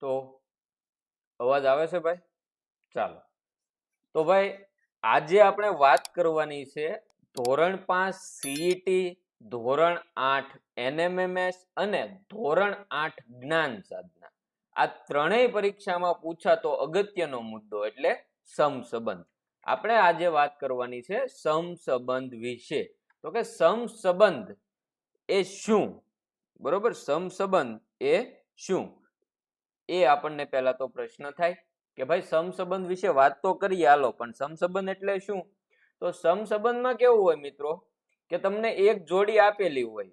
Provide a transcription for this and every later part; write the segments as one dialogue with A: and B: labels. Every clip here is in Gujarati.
A: તો અવાજ આવે છે ભાઈ? ચાલો. તો ભાઈ, આજે આપણે વાત કરવાની છે ધોરણ પાંચ સીઈટી ધોરણ આઠ એનએમએમએસ અને ધોરણ આઠ જ્ઞાન સાધના. આ ત્રણેય પરીક્ષામાં પૂછાતો અગત્યનો મુદ્દો એટલે સમસંબંધ. આપણે આજે વાત કરવાની છે સમસંબંધ વિશે. તો કે સમસંબંધ એ શું? બરોબર? સમસંબંધ એ શું? એ આપણને પહેલા તો પ્રશ્ન થાય કે ભાઈ સમસંબંધ વિશે વાત તો કરીએ હાલો પણ સમસંબંધ એટલે શું? તો સમસંબંધમાં કેવું હોય મિત્રો કે તમને એક જોડી આપેલી હોય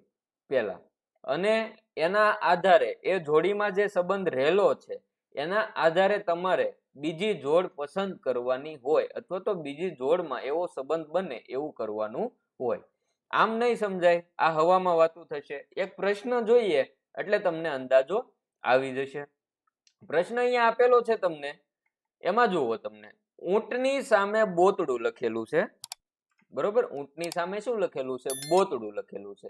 A: પહેલા અને એના આધારે એ જોડીમાં જે સંબંધ રહેલો છે, એના આધારે તમારે બીજી જોડ પસંદ કરવાની હોય અથવા તો બીજી જોડમાં એવો સંબંધ બને એવું કરવાનું હોય. આમ નહીં સમજાય, આ હવામાં વાતું થશે. એક પ્રશ્ન જોઈએ એટલે તમને અંદાજો આવી જશે. પ્રશ્ન અહીંયા આપેલો છે તમને. એમાં જુઓ તમને. ઊંટની સામે બોતડું લખેલું છે. બરોબર? ઊંટની સામે શું લખેલું છે? બોતડું લખેલું છે.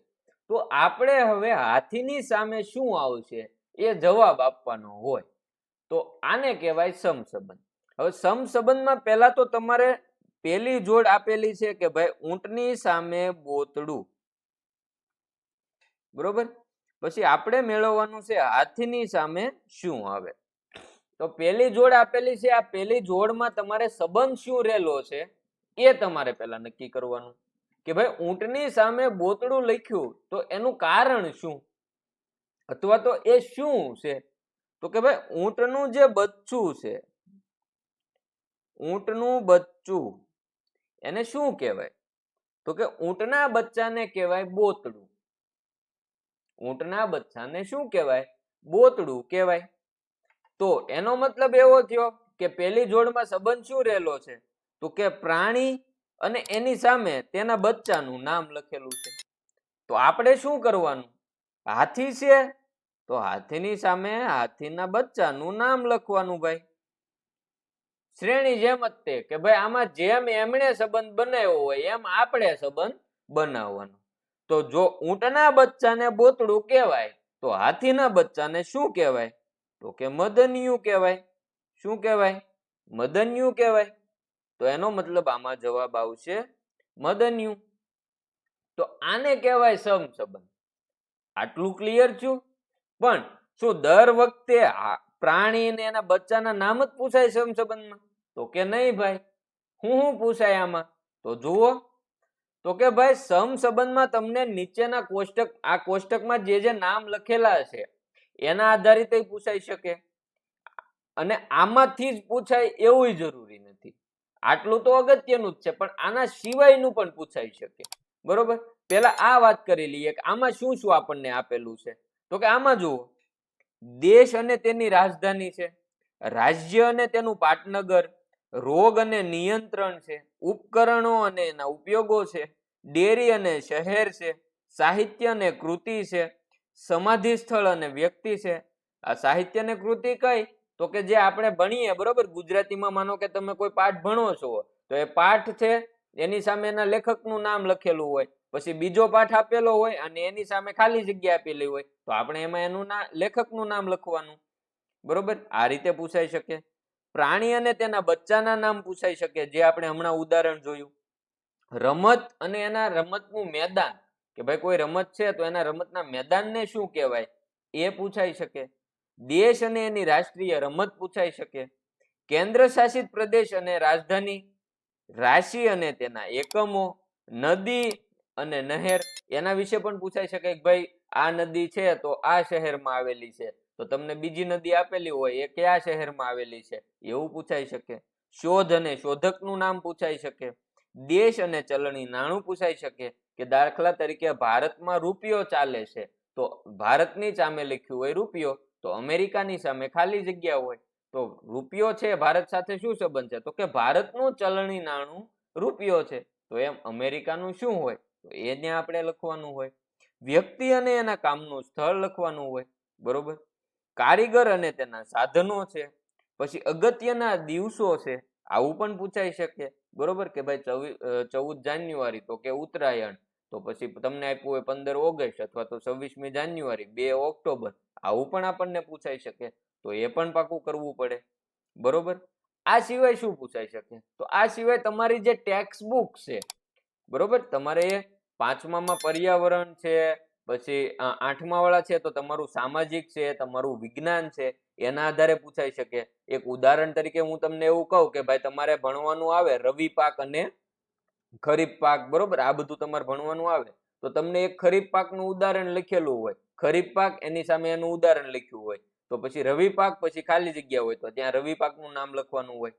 A: તો આપણે હવે હાથીની સામે શું આવશે? એ જવાબ આપવાનો હોય. તો આને કહેવાય સમસંબંધ. હવે સમસંબંધમાં પહેલા તો તમારે પેલી જોડ આપેલી છે કે ભાઈ ઊંટની સામે બોતડું. બરોબર? પછી આપણે મેળવવાનું છે હાથીની સામે શું આવે? તો પહેલી જોડ આપેલી છે, આ પહેલી જોડમાં તમારે સંબંધ શું રહેલો છે, એ તમારે પહેલા નક્કી કરવાનું. કે ભાઈ, ઊંટની સામે બોતડું લખ્યું, તો એનું કારણ શું? અથવા તો એ શું છે? તો કે ભાઈ, ઊંટનું જે બચ્ચું છે, ઊંટનું બચ્ચું, એને શું કહેવાય? તો કે ઊંટના બચ્ચાને કહેવાય બોતડું. ઊંટના બચ્ચાને શું કહેવાય? બોતડું કહેવાય. તો એનો મતલબ એવો થયો કે પેલી જોડમાં સંબંધ શું રહેલો છે? તો કે પ્રાણી અને એની સામે તેના બચ્ચાનું નામ લખેલું છે. તો આપણે શું કરવાનું? હાથી છે? તો હાથીની સામે હાથીના બચ્ચાનું નામ લખવાનું ભાઈ. શ્રેણી જેમ જ તે કે ભાઈ આમાં જેમ એમણે સંબંધ બનાવ્યો હોય એમ આપણે સંબંધ બનાવવાનો. તો જો ઊંટના બચ્ચાને બોતડું કહેવાય, તો હાથીના બચ્ચાને શું કહેવાય? તો કે મદનિયું કહેવાય. શું કહેવાય? મદનિયું કહેવાય. તો એનો મતલબ આમાં જવાબ આવશે મદનિયું. તો આને કહેવાય સમ સંબંધ આટલું ક્લિયર છું? પણ શું દર વખતે આ પ્રાણી ને એના બચ્ચાના નામ જ પૂછાય સમસંબંધમાં? તો કે નહીં ભાઈ. હું શું પૂછાય આમાં? તો જુઓ. તો કે ભાઈ સમ સંબંધમાં તમને નીચેના કોષ્ટક, આ કોષ્ટકમાં જે જે નામ લખેલા છે એના આધારિત પૂછાઈ શકે. અને આમાંથી જ પૂછાય એવું જરૂરી નથી. આટલું તો અગત્યનું જ છે, પણ આના સિવાયનું પણ પૂછાઈ શકે. બરોબર? પેલા આ વાત કરી લઈએ કે આમાં શું શું આપણને આપેલું છે. તો કે આમાં જુઓ. દેશ અને તેની રાજધાની છે. રાજ્ય અને તેનું પાટનગર. રોગ અને નિયંત્રણ છે. ઉપકરણો અને એના ઉપયોગો છે. ડેરી અને શહેર છે. સાહિત્ય અને કૃતિ છે. સમાધિ સ્થળ અને વ્યક્તિ છે. આ સાહિત્ય અને કૃતિ કઈ? તો કે જે આપણે ભણીએ, બરોબર? ગુજરાતીમાં માનો કે તમે કોઈ પાઠ ભણો છો, તો એ પાઠ છે, એની સામે એના લેખકનું નામ લખેલું હોય. પછી બીજો પાઠ આપેલો હોય અને એની સામે ખાલી જગ્યા આપેલી હોય. તો આપણે એમાં એનું ના, લેખકનું નામ લખવાનું. બરોબર? આ રીતે પૂછાઈ શકે. પ્રાણી અને તેના બચ્ચાના નામ પૂછાઈ શકે, જે આપણે હમણાં ઉદાહરણ જોયું. રમત અને એના રમતનું મેદાન. કે ભાઈ કોઈ રમત છે તો એના રમતના મેદાનને શું કહેવાય? એ પૂછાઈ શકે. દેશ અને એની રાષ્ટ્રીય રમત પૂછાઈ શકે. કેન્દ્ર શાસિત પ્રદેશ અને રાજધાની, રાશિ અને તેના એકમો, નદી અને નહેર, એના વિશે પણ પૂછાઈ શકે કે ભાઈ આ નદી છે તો આ શહેરમાં આવેલી છે. તો તમને બીજી નદી આપેલી હોય એ કયા શહેરમાં આવેલી છે? એવું પૂછાઈ શકે. શોધ અને શોધકનું નામ પૂછાઈ શકે. દેશ અને ચલણી નાણું પૂછાઈ શકે. કે દાખલા તરીકે ભારતમાં રૂપિયો ચાલે છે, તો ભારતની સામે લખ્યું હોય રૂપિયો, તો અમેરિકાની સામે ખાલી જગ્યા હોય. તો રૂપિયો છે, ભારત સાથે શું સંબંધ છે? તો કે ભારતનું ચલણી નાણું રૂપિયો છે, તો એમ અમેરિકાનું શું હોય? તો એને આપણે લખવાનું હોય. વ્યક્તિ અને એના કામનું સ્થળ લખવાનું હોય, બરોબર? કારીગર અને તેના સાધનો છે, પછી અગત્યના દિવસો છે આવું પણ પૂછાઈ શકે. બરોબર કે ભાઈ ચૌ- ચૌદ જાન્યુઆરી તો કે ઉત્તરાયણ, તો પછી તમને આપ્યું હોય પંદર ઓગસ્ટ અથવા તો છવ્વીસમી જાન્યુઆરી, બે ઓક્ટોબર, આવું પણ આપણને પૂછાઈ શકે. તો એ પણ પાકું કરવું પડે. બરોબર? આ સિવાય શું પૂછાઈ શકે? તો આ સિવાય તમારી જે ટેક્સ્ટ બુક છે, બરોબર? તમારે પાંચમામાં પર્યાવરણ છે પછી અ, આઠમા વાળા છે તો તમારું સામાજિક છે તમારું વિજ્ઞાન છે એના આધારે પૂછાઈ શકે. એક ઉદાહરણ તરીકે હું તમને એવું કહું કે ભાઈ તમારે ભણવાનું આવે રવિ પાક અને ખરીફ પાક બરોબર? આ બધું તમારે ભણવાનું આવે. તો તમને એક ખરીફ પાકનું ઉદાહરણ લખેલું હોય. ખરીફ પાક એની સામે એનું ઉદાહરણ લખ્યું હોય. તો પછી રવિ પાક પછી ખાલી જગ્યા હોય તો ત્યાં રવિ પાકનું નામ લખવાનું હોય.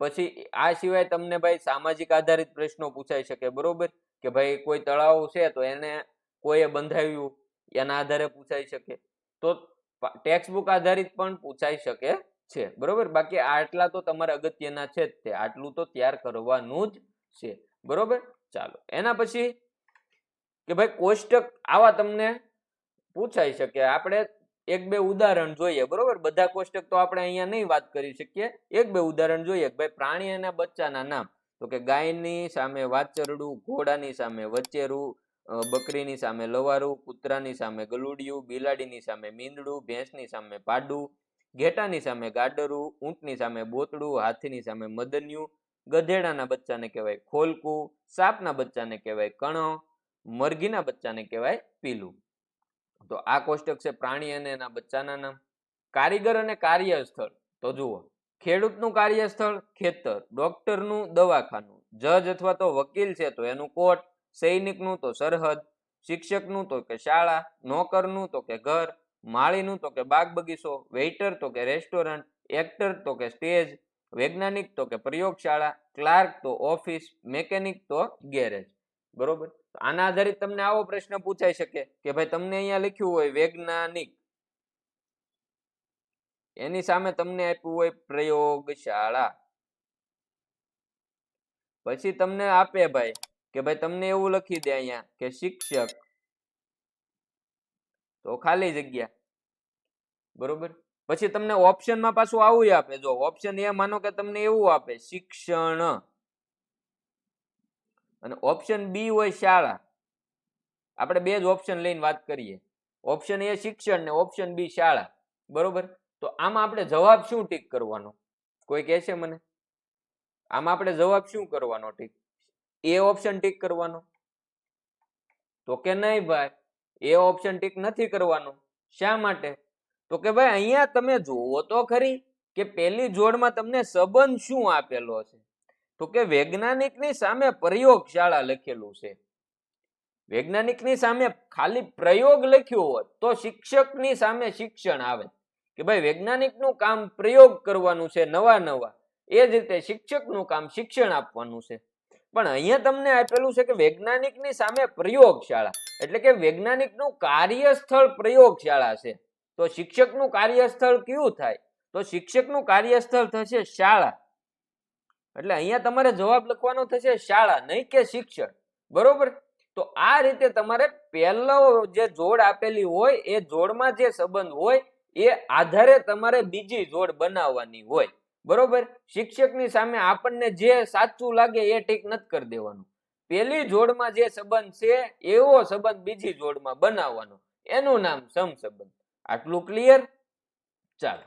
A: પછી આ સિવાય તમને ભાઈ સામાજિક આધારિત પ્રશ્નો પૂછાઈ શકે બરોબર? કે ભાઈ કોઈ તળાવ છે તો એને કોઈએ બંધાવ્યું એના આધારે પૂછાઈ શકે. તો ટેક્સ્ટ આધારિત પણ પૂછાઈ શકે છે બરોબર? બાકી આટલા તો તમારા અગત્યના છે જ તે આટલું તો તૈયાર કરવાનું જ છે બરોબર? ચાલો એના પછી કે ભાઈ કોષ્ટક આવા તમને પૂછાઈ શકે. આપણે એક બે ઉદાહરણ જોઈએ બરોબર? બધા કોષ્ટક તો આપણે અહીંયા નહીં વાત કરી શકીએ. એક બે ઉદાહરણ જોઈએ ભાઈ પ્રાણી અને બચ્ચાના નામ. તો કે ગાયની સામે વાચરડું ઘોડાની સામે વચેરું અ, બકરીની સામે લવારું, કૂતરાની સામે ગલુડિયું, બિલાડીની સામે મીંદડું, ભેંસની સામે પાડું, ઘેટાની સામે ગાડરું, ઊંટની સામે બોતડું, હાથીની સામે મદન્યું, ગધેડાના બચ્ચાને કહેવાય ખોલકું, સાપના બચ્ચાને કહેવાય કણો, મરઘીના બચ્ચાને કહેવાય પીલું. તો આ કોષ્ટક છે પ્રાણી અને એના બચ્ચાના નામ. કારીગર અને કાર્યસ્થળ. તો જુઓ, ખેડૂતનું કાર્યસ્થળ ખેતર, ડોક્ટરનું દવાખાનું, જજ અથવા તો વકીલ છે તો એનું કોર્ટ સૈનિકનું તો સરહદ, શિક્ષકનું તો કે શાળા, નોકરનું તો કે ઘર, માળીનું તો કે બાગ બગીચો વેઇટર તો કે રેસ્ટોરન્ટ, એક્ટર તો કે સ્ટેજ, વૈજ્ઞાનિક તો કે પ્રયોગશાળા, ક્લાર્ક તો ઓફિસ, મેકેનિક તો ગેરેજ. બરોબર? આના આધારિત તમને આવો પ્રશ્ન પૂછાઈ શકે કે ભાઈ તમને અહીંયા લખ્યું હોય વૈજ્ઞાનિક. એની સામે તમને આપ્યું હોય પ્રયોગશાળા. પછી તમને આપે ભાઈ કે ભાઈ તમને એવું લખી દે અહીંયા કે શિક્ષક. તો ખાલી જગ્યા. બરોબર? પછી તમને ઓપ્શનમાં પાછું આવું આપે. જો ઓપ્શન એ માનો કે તમને એવું આપે, શિક્ષણ. અને ઓપ્શન બી હોય શાળા. આપણે બે જ ઓપ્શન લઈને વાત કરીએ. ઓપ્શન એ શિક્ષણ ને ઓપ્શન બી શાળા. બરોબર? તો આમાં આપણે જવાબ શું ટીક કરવાનો? કોઈ કહેશે મને? આમાં આપણે જવાબ શું કરવાનો ટીક? એ ઓપ્શન ટીક કરવાનો. તો કે નહીં ભાઈ, એ ઓપ્શન ટીક નથી કરવાનો. શા માટે? તો કે ભાઈ, અહીંયા તમે જોવો તો ખરી કે પેલી જોડમાં તમને સંબંધ શું આપેલો છે? તો કે વૈજ્ઞાનિકની સામે પ્રયોગશાળા લખેલું છે. વૈજ્ઞાનિકની સામે ખાલી પ્રયોગ લખ્યો હોત તો શિક્ષકની સામે શિક્ષણ આવે. કે ભાઈ, વૈજ્ઞાનિકનું કામ પ્રયોગ કરવાનું છે નવા નવા. એ જ રીતે શિક્ષકનું કામ શિક્ષણ આપવાનું છે. પણ અહીંયા તમને આપેલું છે કે વૈજ્ઞાનિકની સામે પ્રયોગશાળા. એટલે કે વૈજ્ઞાનિકનું કાર્યસ્થળ પ્રયોગશાળા છે. તો શિક્ષકનું કાર્યસ્થળ કયું થાય? તો શિક્ષકનું કાર્યસ્થળ થશે શાળા. એટલે અહીંયા તમારે જવાબ લખવાનો થશે શાળા, નહીં કે શિક્ષણ. બરોબર? તો આ રીતે તમારે પહેલો જે જોડ આપેલી હોય, એ જોડમાં જે સંબંધ હોય, એ આધારે તમારે બીજી જોડ બનાવવાની હોય. બરોબર? શિક્ષકની સામે આપણને જે સાચું લાગે એ ટીક નથી કરી દેવાનું. પેલી જોડમાં જે સંબંધ છે, એવો સંબંધ બીજી જોડમાં બનાવવાનો. એનું નામ સમ સંબંધ. આટલું ક્લિયર ચાલો.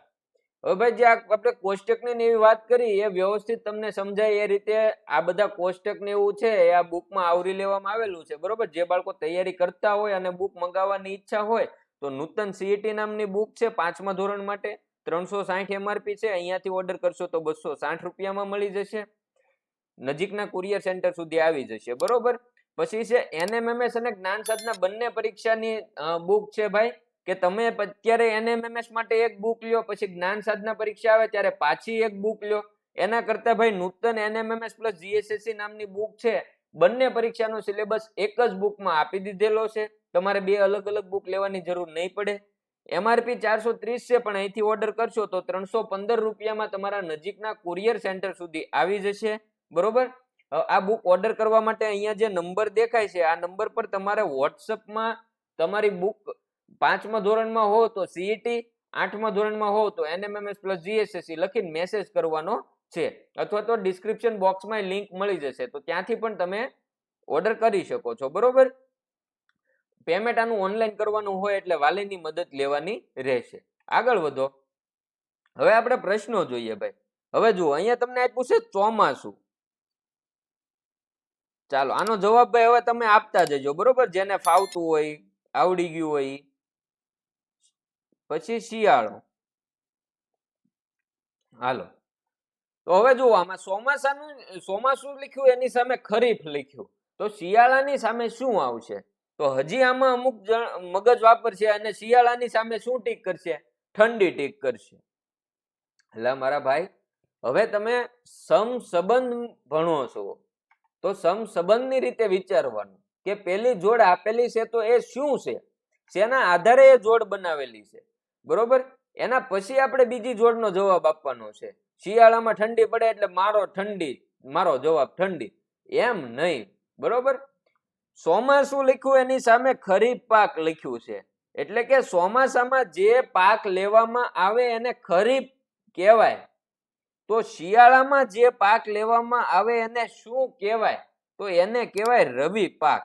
A: હવે ભાઈ, જે આપણે કોષ્ટકની એવી વાત કરી, એ વ્યવસ્થિત તમને સમજાય એ રીતે આ બધા કોષ્ટક ને એવું છે, એ આ બુકમાં આવરી લેવામાં આવેલું છે, બરોબર? જે બાળકો તૈયારી કરતા હોય અને બુક મંગાવવાની ઈચ્છા હોય, તો નૂતન સીઈટી નામની બુક છે પાંચમા ધોરણ માટે. ત્રણસો સાઠ એમઆરપી છે, અહીંયાથી ઓર્ડર કરશો તો બસો સાઠ રૂપિયામાં મળી જશે. નજીકના કુરિયર સેન્ટર સુધી આવી જશે, બરોબર? પછી છે એનએમએમએસ અને જ્ઞાન સાધના બંને પરીક્ષાની બુક છે ભાઈ, કે તમે અત્યારે એનએમએમએસ માટે એક બુક લ્યો, પછી જ્ઞાન સાધના પરીક્ષા આવે ત્યારે પાછી એક બુક લ્યો. એના કરતા ભાઈ નૂતન એનએમએમએસ પ્લસ જીએસએસસી નામની બુક છે, બંને પરીક્ષાનો સિલેબસ એક જ બુકમાં આપી દીધેલો છે. તમારે બે અલગ અલગ બુક લેવાની જરૂર નહીં પડે. એમઆરપી ચારસો ત્રીસ છે, પણ અહીંથી ઓર્ડર કરશો તો ત્રણસો પંદર રૂપિયામાં તમારા નજીકના કુરિયર સેન્ટર સુધી આવી જશે. બરોબર? આ બુક ઓર્ડર કરવા માટે અહીંયા જે નંબર દેખાય છે, આ નંબર પર તમારે વોટ્સઅપમાં તમારી બુક પાંચમા ધોરણમાં હો તો સીઈટી આઠમા ધોરણમાં હો તો એનએમએમએસ પ્લસ જીએસએસસી લખીને મેસેજ કરવાનો છે. અથવા તો ડિસ્ક્રિપ્શન બોક્સમાં લિંક મળી જશે. તો ત્યાંથી પણ તમે ઓર્ડર કરી શકો છો. બરોબર? પેમેન્ટ આનું ઓનલાઈન કરવાનું હોય એટલે વાલીની મદદ લેવાની રહેશે. આગળ વધો. હવે આપણે પ્રશ્નો જોઈએ ભાઈ. હવે જુઓ, અહીંયા તમને આપ્યું છે ચોમાસું. ચાલો, આનો જવાબ ભાઈ હવે તમે આપતા જજો, બરોબર? જેને ફાવતું હોય, આવડી ગયું હોય. પછી શિયાળો. હાલો. તો હવે જુઓ, આમાં ચોમાસાનું, ચોમાસું લખ્યું, એની સામે ખરીફ લખ્યું. તો શિયાળાની સામે શું આવશે? તો હજી આમાં અમુક જણ, મગજ વાપરશે અને શિયાળાની સામે શું ટીક કરશે? ઠંડી ટીક કરશે. એટલે મારા ભાઈ, હવે તમે સમ સંબંધ ભણો છો. તો સમ સંબંધની રીતે વિચારવાનું કે પેલી જોડ આપેલી છે તો એ શું છે? શેના આધારે એ જોડ બનાવેલી છે? બરોબર? એના પછી આપણે બીજી જોડનો જવાબ આપવાનો છે. શિયાળામાં ઠંડી પડે એટલે મારો ઠંડી, મારો જવાબ ઠંડી. એમ નહીં. બરોબર? ચોમાસું લખ્યું? એની સામે ખરીફ પાક લખ્યું છે. એટલે કે ચોમાસામાં જે પાક લેવામાં આવે એને ખરીફ કહેવાય. તો શિયાળામાં જે પાક લેવામાં આવે એને શું કહેવાય? તો એને કહેવાય રવિ પાક.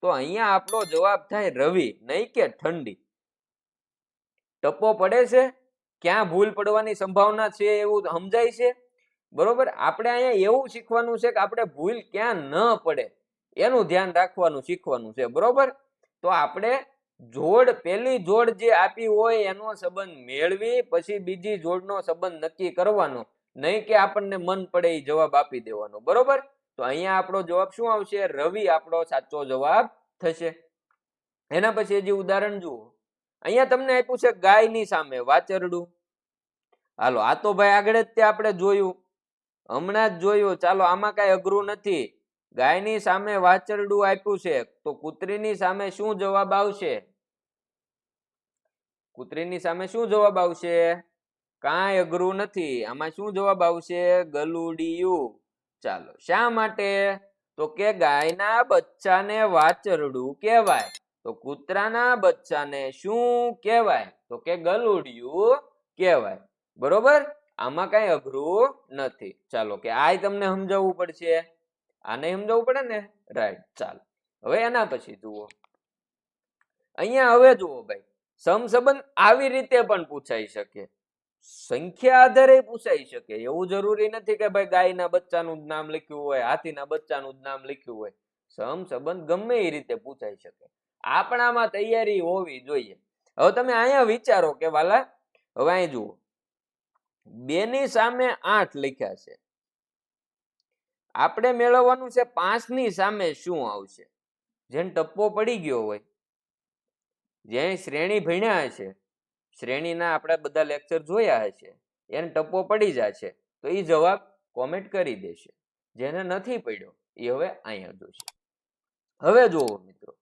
A: તો અહીંયા આપણો જવાબ થાય રવિ, નહીં કે ઠંડી. ટપો પડે છે. ક્યાં ભૂલ પડવાની સંભાવના છે એવું સમજાય છે. બરોબર? આપણે અહીંયા એવું શીખવાનું છે કે આપણે ભૂલ ક્યાં ન પડે. એનું ધ્યાન રાખવાનું, શીખવાનું છે, બરોબર? તો આપણે જોડ પેલી જોડ જે આપી હોય એનો સંબંધ મેળવી, પછી બીજી જોડનો સંબંધ નક્કી કરવાનો. નહીં કે આપણને મન પડે એ જવાબ આપી દેવાનો, બરોબર? તો અહીંયા આપણો જવાબ શું આવશે? રવિ આપણો સાચો જવાબ થશે. એના પછી હજી ઉદાહરણ જુઓ. અહીંયા તમને આપ્યું છે ગાયની સામે, વાચરડું. હાલો, આ તો ભાઈ આગળ જ તે આપણે જોયું. હમણાં જ જોયું. ચાલો, આમાં કઈ અઘરું નથી. ગાયની સામે વાચરડું આપ્યું છે, તો કૂતરીની સામે શું જવાબ આવશે? કૂતરીની સામે શું જવાબ આવશે? કાંઈ અઘરું નથી, આમાં શું જવાબ આવશે? ગલુડિયું. ચાલો, શા માટે? તો કે ગાયના બચ્ચાને વાચરડું કહેવાય. તો કૂતરાના બચ્ચાને શું કહેવાય? તો કે ગલુડિયું કહેવાય. બરોબર? આમાં કઈ અઘરું નથી. ચાલો, કે આ તમને સમજાવવું પડશે. આને સમજાવવું પડે ને? રાઈટ ચાલ. હવે એના પછી જુઓ. અહીંયા હવે જુઓ ભાઈ, સમસંબંધ આવી રીતે પણ પૂછાઈ શકે. સંખ્યા આધારે પૂછાઈ શકે. એવું જરૂરી નથી કે ભાઈ ગાયના બચ્ચાનું જ નામ લખ્યું હોય, હાથીના બચ્ચાનું જ નામ લખ્યું હોય. સમ સંબંધ ગમે એ રીતે પૂછાઈ શકે. આપણામાં તૈયારી હોવી જોઈએ. હવે તમે અહીંયા વિચારો કે વાલા, હવે અહીં જુઓ. બે ની સામે આઠ લખ્યા છે. આપણે મેળવવાનું છે પાંચની સામે શું આવશે? જેને ટપ્પો પડી ગયો હોય, જે શ્રેણી ભણ્યા હશે, શ્રેણીના આપણે બધા લેક્ચર જોયા હશે, એને ટપ્પો પડી જશે, તો એ જવાબ કોમેન્ટ કરી દેશે. જેને નથી પડ્યો એ હવે અહીંયા જોશે. હવે જુઓ મિત્રો,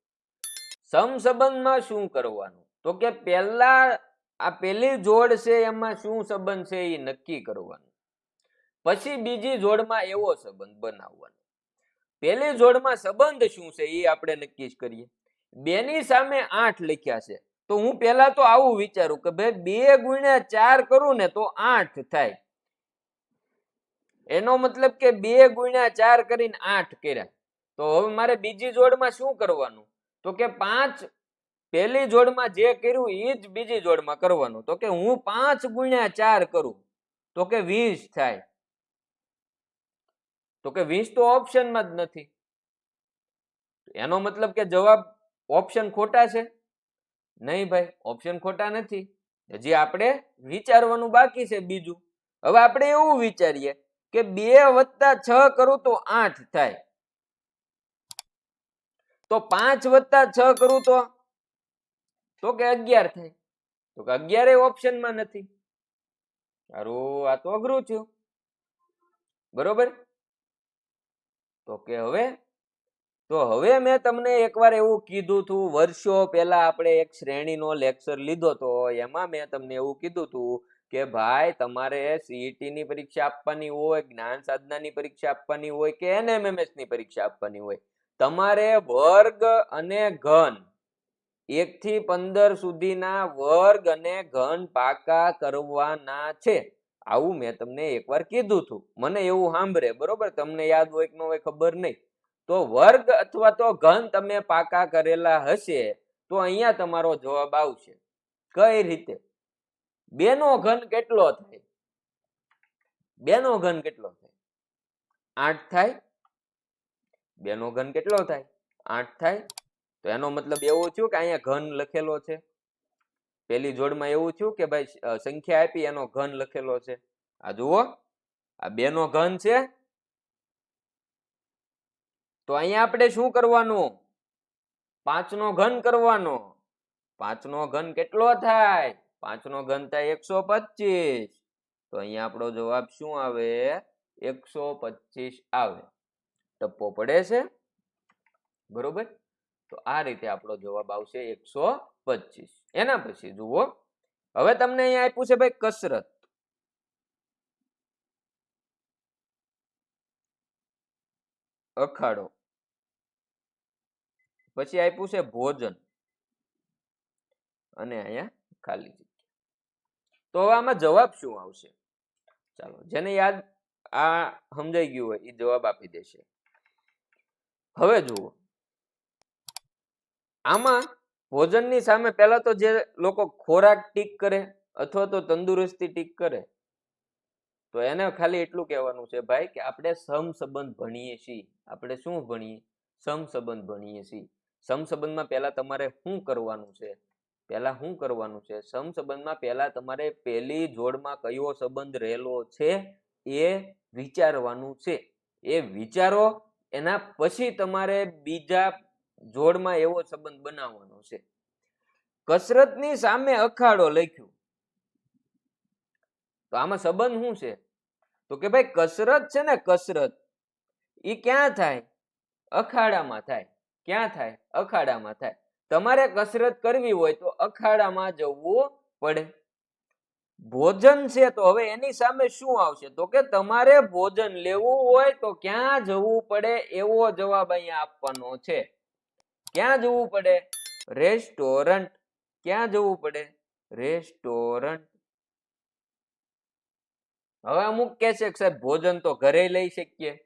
A: સમસંબંધમાં શું કરવાનું? તો કે પહેલા આ પેલી જોડ છે, એમાં શું સંબંધ છે એ નક્કી કરવાનું. પછી બીજી જોડમાં એવો સંબંધ બનાવવાનો. પહેલી જોડમાં સંબંધ શું છે એ આપણે નક્કી કરીએ. બેની સામે આઠ લખ્યા છે. તો હું પહેલા તો આવું વિચારું કે ભાઈ બે ગુણ્યા ચાર કરું ને તો આઠ થાય. એનો મતલબ કે બે ગુણ્યા ચાર કરીને આઠ કર્યા. તો હવે મારે બીજી જોડમાં શું કરવાનું? તો કે પાંચ પહેલી જોડમાં જે કર્યું એ જ બીજી જોડમાં કરવાનું. તો કે હું પાંચ ગુણ્યા ચાર કરું. તો કે વીસ થાય. તો કે વીસ તો ઓપ્શનમાં જ નથી. એનો મતલબ કે જવાબ ઓપ્શન ખોટા છે? નહીં ભાઈ ઓપ્શન ખોટા નથી. હજી આપણે વિચારવાનું બાકી છે બીજું. હવે આપણે એવું વિચારીએ કે બે વત્તા છ કરું તો આઠ થાય. તો પાંચ વત્તા છ કરું તો? તો કે અગિયાર થાય. તો કે અગિયાર ઓપ્શનમાં નથી. સારું આ તો અઘરું થયું. બરોબર? તો કે હવે, તો હવે મેં તમને એકવાર એવું કીધું હતું વર્ષો પહેલા આપણે એક શ્રેણીનો લેક્ચર લીધો તો એમાં મેં તમને એવું કીધું હતું કે ભાઈ, તમારે સીઈટી ની પરીક્ષા આપવાની હોય, જ્ઞાન સાધનાની પરીક્ષા આપવાની હોય કે એનએમએમએસની પરીક્ષા આપવાની હોય. તમારે વર્ગ અને ઘન, એક થી પંદર સુધીના વર્ગ અને ઘન પાકા કરવાના છે. આવું મેં તમને એકવાર કીધું હતું. મને એવું સાંભળે, બરોબર? તમને યાદ હોય કે ન હોય ખબર નહીં. તો વર્ગ અથવા તો ઘન તમે પાકા કરેલા હશે, તો અહીંયા તમારો જવાબ આવશે. કઈ રીતે? બેનો ઘન કેટલો થાય? બેનો ઘન કેટલો થાય? આઠ થાય? બેનો ઘન કેટલો થાય? આઠ થાય? તો એનો મતલબ એવો થયું કે અહીંયા ઘન લખેલો છે. પેલી જોડમાં એવું થયું કે ભાઈ સંખ્યા આપી, એનો ઘન લખેલો છે. આ જુઓ, આ બે નો ઘન છે. તો અહીંયા આપણે શું કરવાનું? પાંચ નો ઘન કરવાનો. પાંચ નો ઘન કેટલો થાય? પાંચ નો ઘન થાય એકસો પચીસ. તો અહીંયા આપણો જવાબ શું આવે? એકસો પચીસ આવે. ટપ્પો પડે છે. બરોબર? તો આ રીતે આપણો જવાબ આવશે એકસો પચીસ. એના પછી જુઓ, હવે તમને અહીંયા આપ્યું છે ભાઈ કસરત. અખાડો. પછી આપ્યું છે ભોજન. અને અહીંયા ખાલી જગ્યા. તો હવે આમાં જવાબ શું આવશે? ચાલો, જેને યાદ આ સમજાઈ ગયું હોય, એ જવાબ આપી દેશે. હવે જુઓ. આમાં ભોજનની સામે પહેલા તો જે લોકો ખોરાક ટીક કરે અથવા તો તંદુરસ્તી ટીક કરે, તો એને ખાલી એટલું કહેવાનું છે, ભાઈ, કે આપણે સમ સંબંધ ભણીએ છીએ. આપણે શું ભણીએ? સમ સંબંધ ભણીએ છીએ. સમ સંબંધમાં પહેલા તમારે શું કરવાનું છે? પહેલા શું કરવાનું છે? સમ સંબંધમાં પહેલા તમારે પહેલી જોડમાં કયો સંબંધ રહેલો છે એ વિચારવાનું છે. એ વિચારો એના પછી તમારે બીજા જોડમાં એવો સંબંધ બનાવવાનો છે. કસરતની સામે અખાડો લખ્યું. તો આમાં સંબંધ શું છે? તો કે ભાઈ કસરત છે ને કસરત એ ક્યાં થાય? અખાડામાં થાય. ક્યાં થાય? અખાડામાં થાય. તમારે કસરત કરવી હોય તો અખાડામાં જવું પડે. ભોજન છે તો હવે એની સામે શું આવશે? તો કે તમારે ભોજન લેવું હોય તો ક્યાં જવું પડે એવો જવાબ અહીંયા આપવાનો છે. ક્યાં જવું પડે? રેસ્ટોરન્ટ. ક્યાં જવું પડે? રેસ્ટોરન્ટ. હવે અમુક કે છે કે સાહેબ, ભોજન તો ઘરે લઈ શકીએ.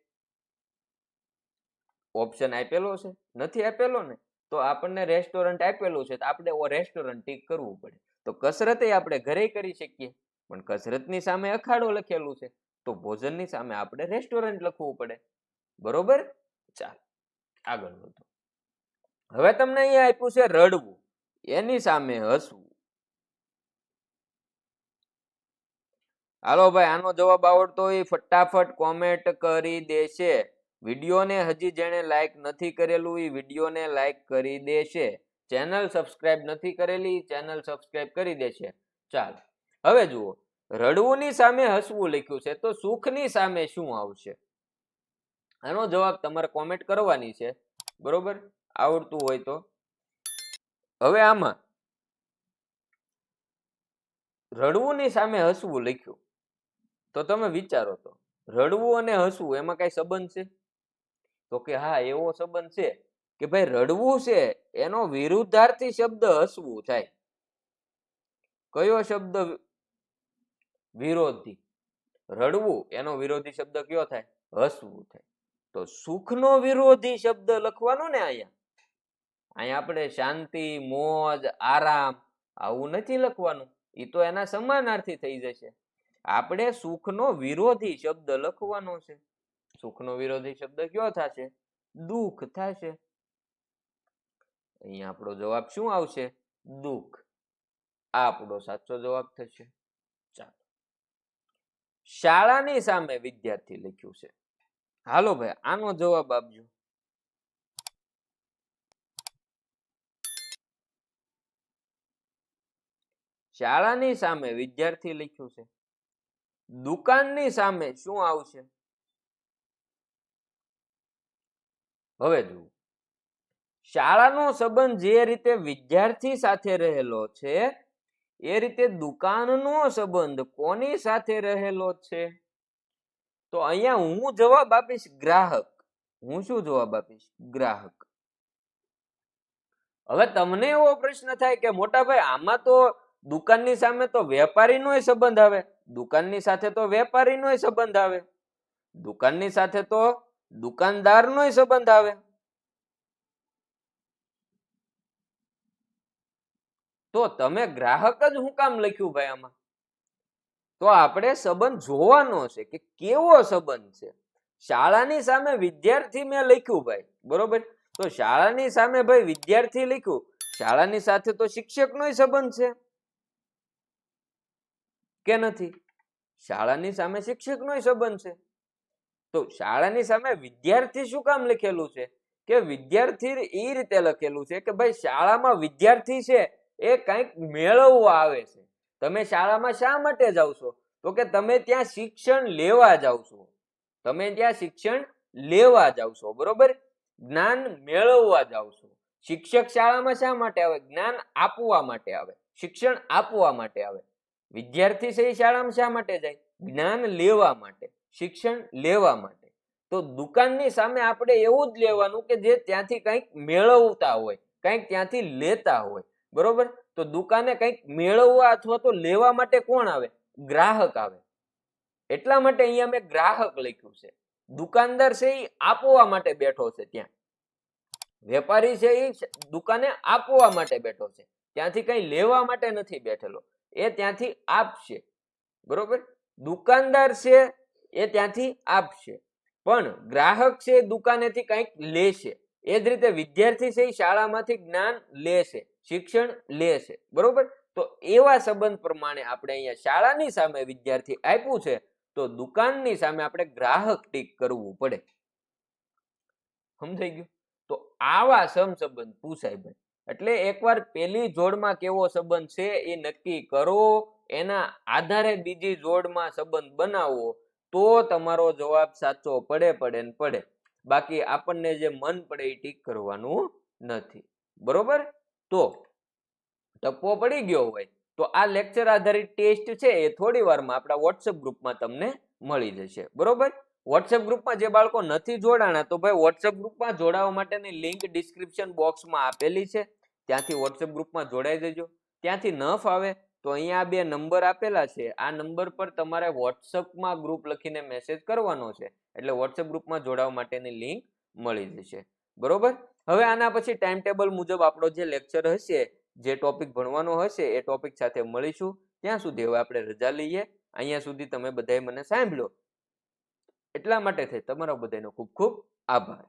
A: ઓપ્શન આપેલો છે? નથી આપેલો ને? તો આપણને રેસ્ટોરન્ટ આપેલું છે, તો આપણે રેસ્ટોરન્ટ ટીક કરવું પડે. તો કસરત આપણે ઘરે કરી શકીએ. પણ કસરતની સામે અખાડો લખેલું છે, તો ભોજનની સામે આપણે રેસ્ટોરન્ટ લખવું પડે. બરોબર? ચાલ, આગળ વધો. હવે તમને અહીંયા આપ્યું છે રડવું. એની સામે હસવું. હાલો ભાઈ, આનો જવાબ આવડતો હોય ફટાફટ કોમેન્ટ કરી દેશે. વિડીયોને હજી જેણે લાઈક નથી કરેલું એ વિડીયોને લાઈક કરી દેશે. ચેનલ સબસ્ક્રાઇબ નથી કરેલી ચેનલ સબસ્ક્રાઇબ કરી દેશે. ચાલ, હવે જુઓ. રડવુંની સામે હસવું લખ્યું છે તો સુખની સામે શું આવશે? આનો જવાબ તમારે કોમેન્ટ કરવાની છે. બરોબર? આવડતું હોય તો. હવે આમાં રડવુંની સામે હસવું લખ્યું. તો તમે વિચારો તો, રડવું અને હસવું એમાં કઈ સંબંધ છે? તો કે હા, એવો સંબંધ છે કે ભાઈ રડવું છે, એનો વિરુદ્ધાર્થી શબ્દ હસવું થાય. કયો શબ્દ વિરોધી? રડવું, એનો વિરોધી શબ્દ કયો થાય? હસવું થાય. તો સુખનો વિરોધી શબ્દ લખવાનો ને અહીંયા. અહીંયા આપણે શાંતિ, મોજ, આરામ આવું નથી લખવાનું. એ તો એના સમાનાર્થી થઈ જશે. આપણે સુખનો વિરોધી શબ્દ લખવાનો છે. સુખનો વિરોધી શબ્દ કયો થશે? દુઃખ થશે. અહીંયા આપણો જવાબ શું આવશે? દુઃખ. આ આપણો સાચો જવાબ થશે. ચાલો. શાળાની સામે વિદ્યાર્થી લખ્યું છે. હાલો ભાઈ, આનો જવાબ આપજો. શાળાની સામે વિદ્યાર્થી લખ્યું છે. દુકાનની સામે શું આવશે? હવે જુઓ. શાળાનો સંબંધ જે રીતે વિદ્યાર્થી સાથે રહેલો છે, એ રીતે દુકાનનો સંબંધ કોની સાથે રહેલો છે? તો અહીંયા હું જવાબ આપીશ ગ્રાહક. હું શું જવાબ આપીશ? ગ્રાહક. હવે તમને એવો પ્રશ્ન થાય કે મોટા ભાઈ આમાં તો દુકાનની સામે તો વેપારીનોય સંબંધ આવે, દુકાનની સાથે તો વેપારીનોય સંબંધ આવે, દુકાનની સાથે તો દુકાનદારનોય સંબંધ આવે. તો તમે ગ્રાહક જ હું કામ લખ્યું ભાઈ આમાં? તો આપણે સંબંધ જોવાનો છે કે કેવો સંબંધ છે? શાળાની સામે વિદ્યાર્થી મેં લખ્યું ભાઈ, બરોબર? તો શાળાની સામે ભાઈ વિદ્યાર્થી લખ્યું, શાળાની સાથે તો શિક્ષકનો સંબંધ છે. કે નથી? શાળાની સામે શિક્ષકનો સંબંધ છે. તો શાળાની સામે વિદ્યાર્થી શું કામ લખેલું છે? કે વિદ્યાર્થી એ રીતે લખેલું છે કે ભાઈ શાળામાં વિદ્યાર્થી છે એ કંઈક મેળવવા આવે છે. તમે શાળામાં શા માટે જાવ છો? તો કે તમે ત્યાં શિક્ષણ લેવા જાવ છો. તમે ત્યાં શિક્ષણ લેવા જાવ છો, બરોબર? જ્ઞાન મેળવવા જાવ છો. શિક્ષક શાળામાં શા માટે આવે? જ્ઞાન આપવા માટે આવે. શિક્ષણ આપવા માટે આવે. વિદ્યાર્થી છે શાળામાં શા માટે જાય? જ્ઞાન લેવા માટે, શિક્ષણ લેવા માટે. તો દુકાનની સામે આપણે એવું જ લેવાનું કે જે ત્યાંથી કંઈક મેળવતા હોય, કંઈક ત્યાંથી લેતા હોય. બરોબર? તો દુકાને કંઈક મેળવવા અથવા તો લેવા માટે કોણ આવે? ગ્રાહક આવે. એટલા માટે અહીંયા મેં ગ્રાહક લખ્યું છે. દુકાનદાર છે એ આપવા માટે બેઠો છે ત્યાં. વેપારી છે એ દુકાને આપવા માટે બેઠો છે. ત્યાંથી કંઈ લેવા માટે નથી બેઠેલો. એ ત્યાંથી આપશે. બરોબર? દુકાનદાર છે એ ત્યાંથી આપશે. પણ ગ્રાહક છે દુકાનેથી કંઈક લેશે. એ જ રીતે વિદ્યાર્થી છે એ શાળામાંથી જ્ઞાન લેશે, શિક્ષણ લેશે. બરોબર? તો એવા સંબંધ પ્રમાણે આપણે અહીંયા શાળાની સામે વિદ્યાર્થી આપ્યું છે, તો દુકાનની સામે આપણે ગ્રાહક ટીક કરવું પડે. સમજાઈ ગયું? તો આવા સમસંબંધ પૂછાય ભાઈ. એટલે એકવાર પેલી જોડમાં કેવો સંબંધ છે એ નક્કી કરો, એના આધારે બીજી જોડમાં સંબંધ બનાવો, તો તમારો જવાબ સાચો પડે પડે ને પડે. બાકી આપણને જે મન પડે એ ટીક કરવાનું નથી. બરોબર? તો ટપ્પો પડી ગયો હોય, તો આ લેક્ચર આધારિત ટેસ્ટ છે એ થોડી વારમાં આપણા વોટ્સએપ ગ્રુપમાં તમને મળી જશે. બરોબર? વોટ્સએપ ગ્રુપમાં જે બાળકો નથી જોડાણા, તો ભાઈ વોટ્સએપ ગ્રુપમાં જોડાવા માટેની લિંક ડિસ્ક્રિપ્શન બોક્સમાં આપેલી છે. ત્યાંથી વોટ્સએપ ગ્રુપમાં જોડાઈ જજો. ત્યાંથી ન ફાવે તો અહીંયા બે નંબર આપેલા છે. આ નંબર પર તમારે વોટ્સઅપમાં ગ્રુપ લખીને મેસેજ કરવાનો છે. એટલે વોટ્સએપ ગ્રુપમાં જોડાવા માટેની લિંક મળી જશે. બરોબર? હવે આના પછી ટાઈમ ટેબલ મુજબ આપણો જે લેક્ચર હશે, જે ટોપિક ભણવાનો હશે, એ ટોપિક સાથે મળીશું. ત્યાં સુધી હવે આપણે રજા લઈએ. અહીંયા સુધી તમે બધાએ મને સાંભળો એટલા માટે થઈ. તમારો બધાનો ખૂબ ખૂબ આભાર.